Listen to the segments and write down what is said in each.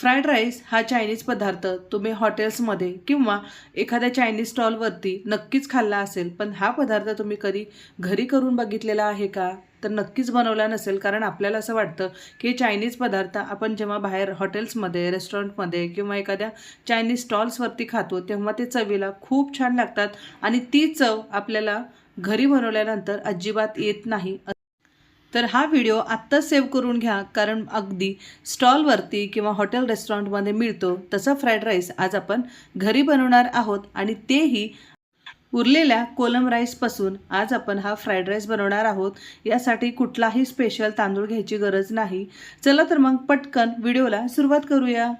Fried rice हा Chinese पदार्थ तुम्ही हॉटेल्समध्ये किंवा एखाद्या चायनीज स्टॉलवरती नक्कीच खाल्ला असेल पण हा पदार्थ तुम्ही कधी घरी करून बघितलेला आहे का? तर नक्कीच बनवला नसेल कारण आपल्याला असं वाटतं की चायनीज पदार्थ आपण जेव्हा बाहेर हॉटेल्समध्ये रेस्टॉरंटमध्ये किंवा एखाद्या चायनीज स्टॉल्सवरती खातो तेव्हा ते चवीला खूप छान लागतात आणि ती चव आपल्याला घरी बनवल्यानंतर अजिबात येत नाही. तर हा व्हिडिओ आत्ताच सेव्ह करून घ्या कारण अगदी स्टॉलवरती किंवा हॉटेल रेस्टॉरंटमध्ये मिळतो तसा फ्राईड राईस आज आपण घरी बनवणार आहोत आणि तेही उरलेल्या कोलम राईसपासून आज आपण हा फ्राईड राईस बनवणार आहोत. यासाठी कुठलाही स्पेशल तांदूळ घ्यायची गरज नाही. चला तर मग पटकन व्हिडिओला सुरुवात करूया.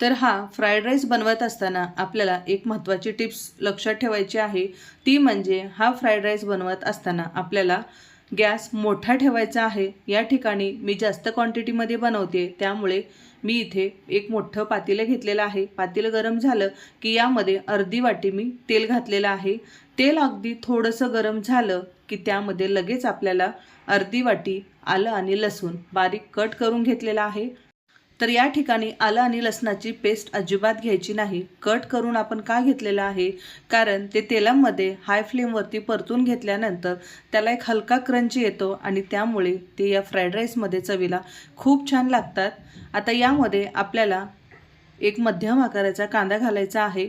तर हा फ्राईड राईस बनवत असताना आपल्याला एक महत्त्वाची टिप्स लक्षात ठेवायची आहे. ती म्हणजे हा फ्राईड राईस बनवत असताना आपल्याला गॅस मोठा ठेवायचा आहे. या ठिकाणी मी जास्त क्वांटिटीमध्ये बनवते. त्यामुळे मी इथे एक मोठं पातेलं घेतलेलं आहे. पातेलं गरम झालं की यामध्ये अर्धी वाटी मी तेल घातलेलं आहे. तेल अगदी थोडंसं गरम झालं की त्यामध्ये लगेच आपल्याला अर्धी वाटी आलं आणि लसूण बारीक कट करून घेतलेलं आहे. तर या ठिकाणी आलं आणि लसणाची पेस्ट अजिबात घ्यायची नाही. कट करून आपण का घेतलेलं आहे? कारण ते तेलामध्ये हाय फ्लेमवरती परतून घेतल्यानंतर त्याला एक हलका क्रंची येतो आणि त्यामुळे ते या फ्राईड राईसमध्ये चवीला खूप छान लागतात. आता यामध्ये आपल्याला एक मध्यम आकाराचा कांदा घालायचा आहे.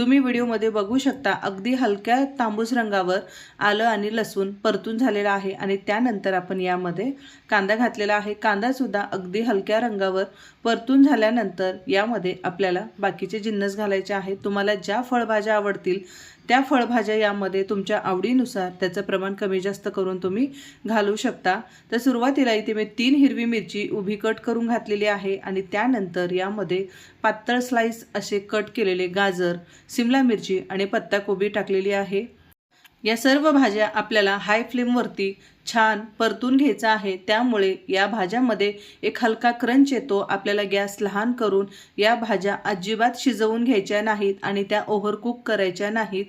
तुम्ही व्हिडिओमध्ये बघू शकता अगदी हलक्या तांबूस रंगावर आलं आणि लसूण परतून झालेला आहे आणि त्यानंतर आपण यामध्ये कांदा घातलेला आहे. कांदासुद्धा अगदी हलक्या रंगावर परतून झाल्यानंतर यामध्ये आपल्याला बाकीचे जिन्नस घालायचे आहेत तुम्हाला ज्या फळभाज्या आवडतील त्या फळभाज्या यामध्ये तुमच्या आवडीनुसार त्याचं प्रमाण कमी जास्त करून तुम्ही घालू शकता. तर सुरुवातीला इथे मी तीन हिरवी मिरची उभी कट करून घातलेली आहे आणि त्यानंतर यामध्ये पातळ स्लाईस असे कट केलेले गाजर सिमला मिरची आणि पत्ताकोबी टाकलेली आहे. या सर्व भाज्या आपल्याला हाय फ्लेमवरती छान परतून घ्यायचा आहे. त्यामुळे या भाज्यामध्ये एक हलका क्रंच येतो. आपल्याला गॅस लहान करून या भाज्या अजिबात शिजवून घ्यायच्या नाहीत आणि त्या ओव्हरकुक करायच्या नाहीत.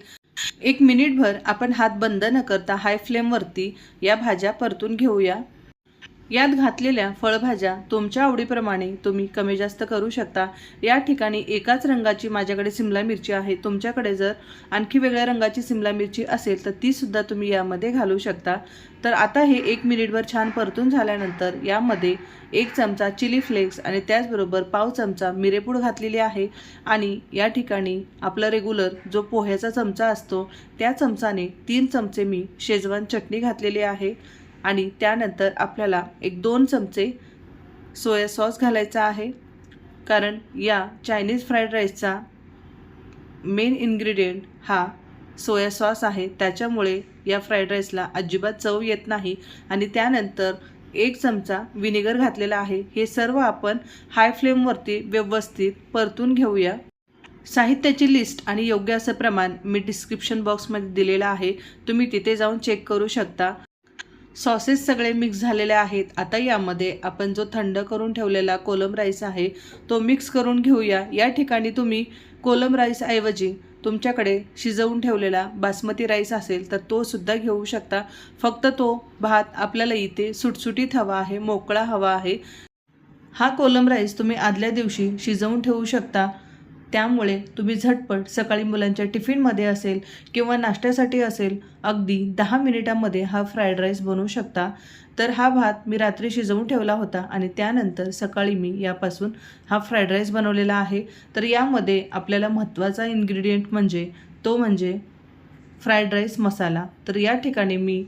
एक मिनिटभर आपण हात बंद न करता हाय फ्लेमवरती या भाज्या परतून घेऊया. यात घातलेल्या फळभाज्या तुमच्या आवडीप्रमाणे तुम्ही कमी जास्त करू शकता. या ठिकाणी एकाच रंगाची माझ्याकडे सिमला मिरची आहे. तुमच्याकडे जर आणखी वेगळ्या रंगाची सिमला मिरची असेल तर तीसुद्धा तुम्ही यामध्ये घालू शकता. तर आता हे एक मिनिटभर छान परतून झाल्यानंतर यामध्ये एक चमचा चिली फ्लेक्स आणि त्याचबरोबर पाव चमचा मिरेपूड घातलेली आहे. आणि या ठिकाणी आपला रेग्युलर जो पोह्याचा चमचा असतो त्या चमचाने तीन चमचे मी शेजवान चटणी घातलेली आहे. आणि त्यानंतर आपल्याला एक दोन चमचे सोया सॉस घालायचा आहे. कारण या चायनीज फ्राईड राईसचा मेन इन्ग्रेडियंट हा सोया सॉस आहे. त्याच्यामुळे या फ्राईड राईसला अजिबात चव येत नाही. आणि त्यानंतर एक चमचा विनेगर घातलेला आहे. हे सर्व आपण हाय फ्लेमवरती व्यवस्थित परतून घेऊया. साहित्याची लिस्ट आणि योग्य असं प्रमाण मी डिस्क्रिप्शन बॉक्समध्ये दिलेलं आहे. तुम्ही तिथे जाऊन चेक करू शकता. सॉसेस सगळे मिक्स झालेले आहेत. आता यामध्ये आपण जो थंड करून ठेवलेला कोलम राईस आहे तो मिक्स करून घेऊया. या ठिकाणी तुम्ही कोलम राईसऐवजी तुमच्याकडे शिजवून ठेवलेला बासमती राईस असेल तर तो सुद्धा घेऊ शकता. फक्त तो भात आपल्याला इथे सुटसुटीत हवा आहे मोकळा हवा आहे. हा कोलम राईस तुम्ही आदल्या दिवशी शिजवून ठेवू शकता. त्यामुळे तुम्ही झटपट सकाळी मुलांच्या टिफिनमध्ये असेल किंवा नाश्त्यासाठी असेल अगदी दहा मिनिटामध्ये हा फ्राईड राईस बनवू शकता. तर हा भात मी रात्री शिजवून ठेवला होता आणि त्यानंतर सकाळी मी यापासून हा फ्राईड राईस बनवलेला आहे. तर यामध्ये आपल्याला महत्त्वाचा इन्ग्रेडियंट म्हणजे तो म्हणजे फ्राईड राईस मसाला. तर या ठिकाणी मी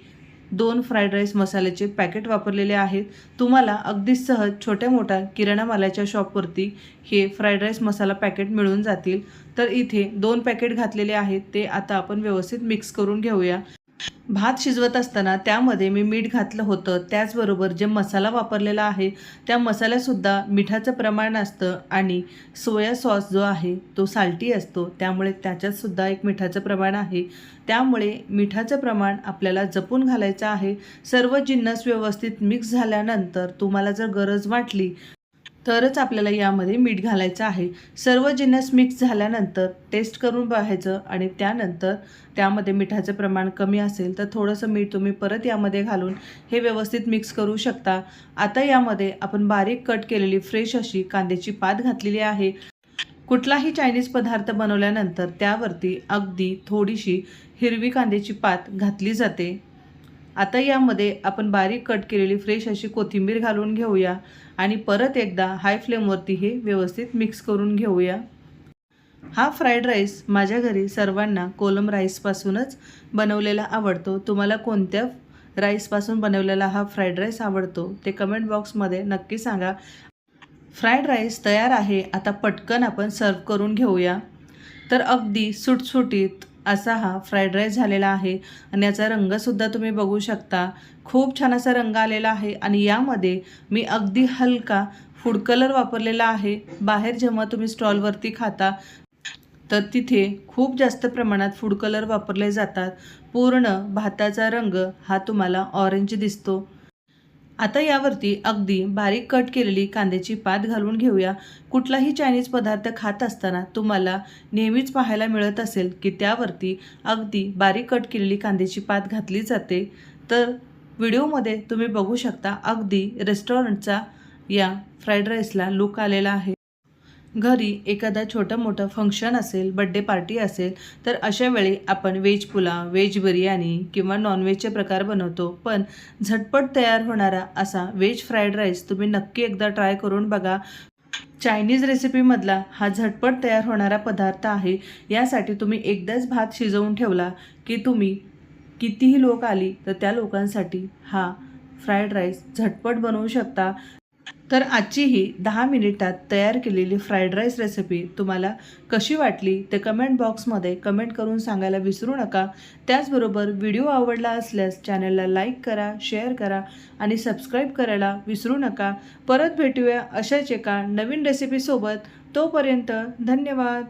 दोन फ्राईड राईस मसाल्याचे पॅकेट वापरलेले आहेत. तुम्हाला अगदी सहज छोट्या मोठ्या किराणा मालाच्या शॉपवरती हे फ्राईड राईस मसाला पॅकेट मिळून जातील. तर इथे दोन पॅकेट घातलेले आहेत. ते आता आपण व्यवस्थित मिक्स करून घेऊया. भात शिजवत असताना त्यामध्ये मी मीठ घातलं होतं. त्याचबरोबर जे मसाला वापरलेला आहे त्या मसाल्यासुद्धा मिठाचं प्रमाण असतं आणि सोया सॉस जो आहे तो साल्टी असतो. त्यामुळे त्याच्यातसुद्धा एक मिठाचं प्रमाण आहे. त्यामुळे मिठाचं प्रमाण आपल्याला जपून घालायचं आहे. सर्व जिन्नस व्यवस्थित मिक्स झाल्यानंतर तुम्हाला जर गरज वाटली तरच आपल्याला यामध्ये मीठ घालायचं आहे. सर्व जिन्नस मिक्स झाल्यानंतर टेस्ट करून बघायचं आणि त्यानंतर त्यामध्ये मिठाचं प्रमाण कमी असेल तर थोडंसं मीठ तुम्ही परत यामध्ये घालून हे व्यवस्थित मिक्स करू शकता. आता यामध्ये आपण बारीक कट केलेली फ्रेश अशी कांद्याची पात घातलेली आहे. कुठलाही चायनीज पदार्थ बनवल्यानंतर त्यावरती अगदी थोडीशी हिरवी कांद्याची पात घातली जाते. आता यामध्ये आपण बारीक कट केलेली फ्रेश अशी कोथिंबीर घालून घेऊया आणि परत एकदा हाय फ्लेमवरती हे व्यवस्थित मिक्स करून घेऊया. हा फ्राईड राईस माझ्या घरी सर्वांना कोलम राईसपासूनच बनवलेला आवडतो. तुम्हाला कोणत्या राईसपासून बनवलेला हा फ्राईड राईस आवडतो ते कमेंट बॉक्समध्ये नक्की सांगा. फ्राईड राईस तयार आहे आता पटकन आपण सर्व करून घेऊया. तर अगदी सुटसुटीत असा हा फ्राईड राईस झालेला आहे. आणि याचा रंगसुद्धा तुम्ही बघू शकता. खूप छान असा रंग आलेला आहे. आणि यामध्ये मी अगदी हलका फूड कलर वापरलेला आहे. बाहेर जेव्हा तुम्ही स्टॉलवरती खाता तर तिथे खूप जास्त प्रमाणात फूड कलर वापरले जातात. पूर्ण भाताचा रंग हा तुम्हाला ऑरेंज दिसतो. आता यावरती अगदी बारीक कट केलेली कांद्याची पात घालून घेऊया. कुठलाही चायनीज पदार्थ खात असताना तुम्हाला नेहमीच पाहायला मिळत असेल की त्यावरती अगदी बारीक कट केलेली कांद्याची पात घातली जाते. तर व्हिडिओमध्ये तुम्ही बघू शकता अगदी रेस्टॉरंटचा या फ्राईड राईसला लुक आलेला आहे. घरी एखादा छोटं मोठं फंक्शन असेल बड्डे पार्टी असेल तर अशा वेळी आपण व्हेज पुलाव व्हेज बिर्याणी किंवा नॉनव्हेजचे प्रकार बनवतो. पण झटपट तयार होणारा असा व्हेज फ्राईड राईस तुम्ही नक्की एकदा ट्राय करून बघा. चायनीज रेसिपीमधला हा झटपट तयार होणारा पदार्थ आहे. यासाठी तुम्ही एकदाच भात शिजवून ठेवला की तुम्ही कितीही लोक आली तर त्या लोकांसाठी हा फ्राईड राईस झटपट बनवू शकता. तर आजची ही दहा मिनिटात तयार केलेली फ्राईड राईस रेसिपी तुम्हाला कशी वाटली ते कमेंट बॉक्समध्ये कमेंट करून सांगायला विसरू नका. त्याचबरोबर व्हिडिओ आवडला असल्यास चॅनलला लाईक करा शेअर करा आणि सबस्क्राईब करायला विसरू नका. परत भेटूया अशाच एका नवीन रेसिपीसोबत तोपर्यंत धन्यवाद.